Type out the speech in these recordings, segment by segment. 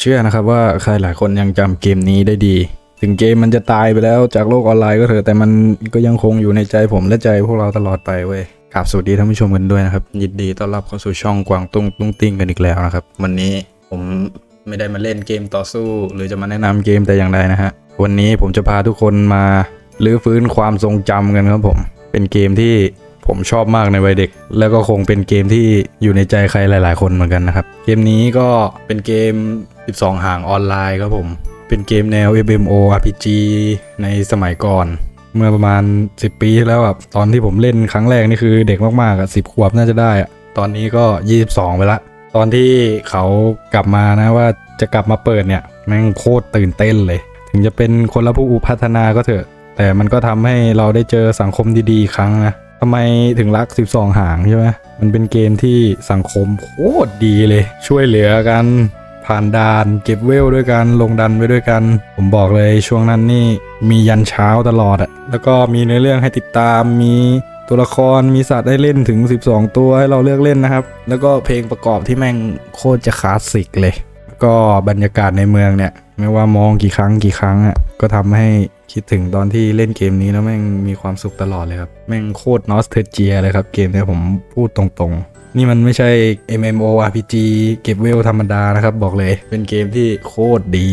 เชื่อนะครับว่าใครหลายคนยังจำเกมนี้ได้ดี ถึงเกมมันจะตายไปแล้วจากโลกออนไลน์ก็เถอะแต่มันก็ยังคงอยู่ในใจผมและใจพวกเราตลอดไปเว้ยกราบสวัสดีท่านผู้ชมกันด้วยนะครับ ยินดีต้อนรับเข้าสู่ช่องกวางตุ้งตุ้งติ้งกันอีกแล้วนะครับ วันนี้ผมไม่ได้มาเล่นเกมต่อสู้ หรือจะมาแนะนำเกมแต่อย่างใดนะฮะวันนี้ผมจะพาทุกคนมาลื้อฟื้นความทรงจำกันครับผม เป็นเกมที่ ผมชอบมากในวัยเด็ก แล้วก็คงเป็นเกมที่อยู่ในใจใครหลาย ๆ คนเหมือนกันนะครับ เกมนี้ก็เป็นเกม 12 ห่างออนไลน์ครับผม เป็นเกมแนว MMO RPG ในสมัยก่อน เมื่อประมาณ 10 ปีที่แล้วแบบตอนที่ผมเล่นครั้งแรกนี่คือเด็กมากๆอะสิบขวบน่าจะได้อะตอนนี้ก็ 22 ไปละ ตอนที่เขากลับมานะว่าจะกลับมาเปิดเนี่ยแม่งโคตรตื่นเต้นเลย ถึงจะเป็นคนละผู้พัฒนาก็เถอะ แต่มันก็ทำให้เราได้เจอสังคมดีๆอีครั้งนะ ทำไมถึงรัก 12 หางใช่ไหมมันเป็นเกมที่สังคมโคตรดีเลย ช่วยเหลือกัน ผ่านด่านเก็บเวลด้วยกันลงดันไปด้วยกัน ผมบอกเลยช่วงนั้นนี่มียันเช้าตลอดอะแล้วก็มีในเรื่องให้ติดตามมีตัวละครมีสัตว์ให้เล่นถึง 12 ตัวให้เราเลือกเล่นนะครับ แล้วก็เพลงประกอบที่แม่งโคตรจะคลาสสิกเลย ก็บรรยากาศในเมืองเนี่ย ไม่ว่ามองกี่ครั้งกี่ครั้งอะก็ทำให้ คิดถึงตอนที่เล่นเกมนี้แล้วแม่งมีความสุขตลอดเลยครับ แม่งโคตรนอสเทเจียเลยครับ เกมเนี้ยผมพูดตรงๆ นี่มันไม่ใช่ MMORPG เก็บเวลธรรมดานะครับ บอกเลย เป็นเกมที่โคตรดี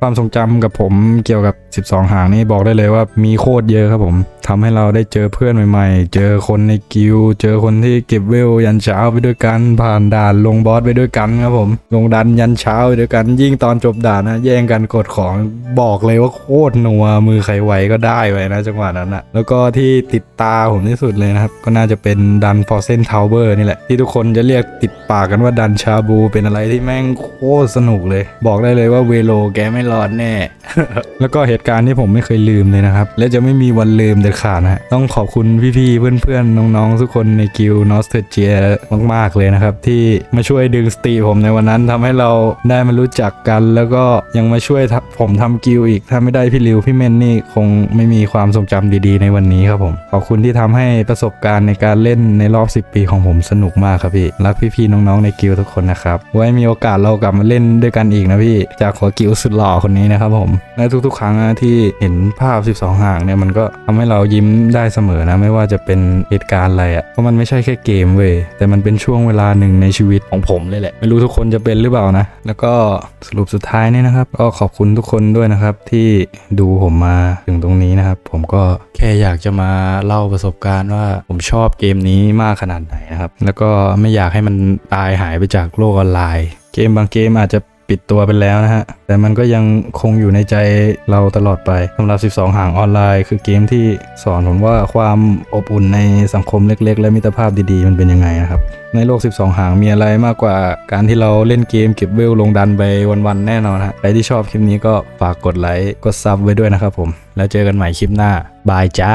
ความทรงจำกับผมเกี่ยวกับ12 หางนี่บอกได้เลยว่ามีโคตรเยอะครับผมทำให้เราได้เจอเพื่อนใหม่ๆ เจอคนในกิลด์เจอคนที่เก็บเวลยันเช้าไปด้วยกัน ผ่านด่านลงบอสไปด้วยกันครับผม ลงดันยันเช้าไปด้วยกัน ยิ่งตอนจบด่านนะแย่งกันกดของบอกเลยว่าโคตรนัวมือใครไหวก็ได้ไว้นะจังหวะนั้นนะแล้วก็ที่ติดตาผมที่สุดเลยนะครับ ก็น่าจะเป็นดันฟอร์เซนทาวเวอร์นี่แหละที่ทุกคนจะเรียกติดปากกันว่าดันชาบูเป็นอะไรที่แม่งโคตรสนุกเลย บอกได้เลยว่าเวโลแกไม่รอดแน่ แล้วก็เห็นตุการณ์ที่ผมไม่เคยลืมเลยนะครับ และจะไม่มีวันลืมเด็ดขาดนะฮะต้องขอบคุณพี่ๆเพื่อนๆน้องๆทุกคนในกิลนอสเตเจียมากๆเลยนะครับ ที่มาช่วยดึงสติผมในวันนั้นทำให้เราได้มารู้จักกัน แล้วก็ยังมาช่วยผมทำกิลอีกถ้าไม่ได้พี่ริวพี่เมนนี่คงไม่มีความทรงจำดีๆ ในวันนี้ครับผมขอบคุณที่ทำให้ประสบการณ์ในการเล่นในรอบ 10 ปีของผมสนุกมากครับพี่รักพี่ๆน้องๆในกิลทุกคนนะครับไว้มีโอกาสเรากลับมาเล่นด้วยกันอีกนะพี่จากหัวกิลสุดหล่อคนนี้นะครับผมและทุกๆ ครั้งนะที่เห็นภาพ 12 ห่างเนี่ยมันก็ทำให้เรายิ้มได้เสมอนะไม่ว่าจะเป็นเหตุการณ์อะไรอะ่ะเพราะมันไม่ใช่แค่เกมเว้ยแต่มันเป็นช่วงเวลาหนึ่งในชีวิตของผมเลยแหละ ไม่รู้ทุกคนจะเป็นหรือเปล่านะ แล้วก็สรุปสุดท้ายนี่นะครับ ก็ขอบคุณทุกคนด้วยนะครับ ที่ดูผมมาถึงตรงนี้นะครับ ผมก็แค่อยากจะมาเล่าประสบการณ์ว่าผมชอบเกมนี้มากขนาดไหนนะครับ แล้วก็ไม่อยากให้มันตายหายไปจากโลกออนไลน์ เกมบางเกมอาจจะ ปิดตัวไปแล้วนะฮะ แต่มันก็ยังคงอยู่ในใจเราตลอดไปสำหรับ 12 ห่างออนไลน์ คือเกมที่สอนผมว่าความอบอุ่นในสังคมเล็ก ๆ และมิตรภาพดีๆ มันเป็นยังไงนะครับ ในโลก 12 ห่างมีอะไรมากกว่าการที่เราเล่นเกมเก็บเวลลงดันไปวันๆแน่นอนฮะใครที่ชอบคลิปนี้ก็ฝากกดไลค์กดซับไว้ด้วยนะครับผม แล้วเจอกันใหม่คลิปหน้าบายจ้า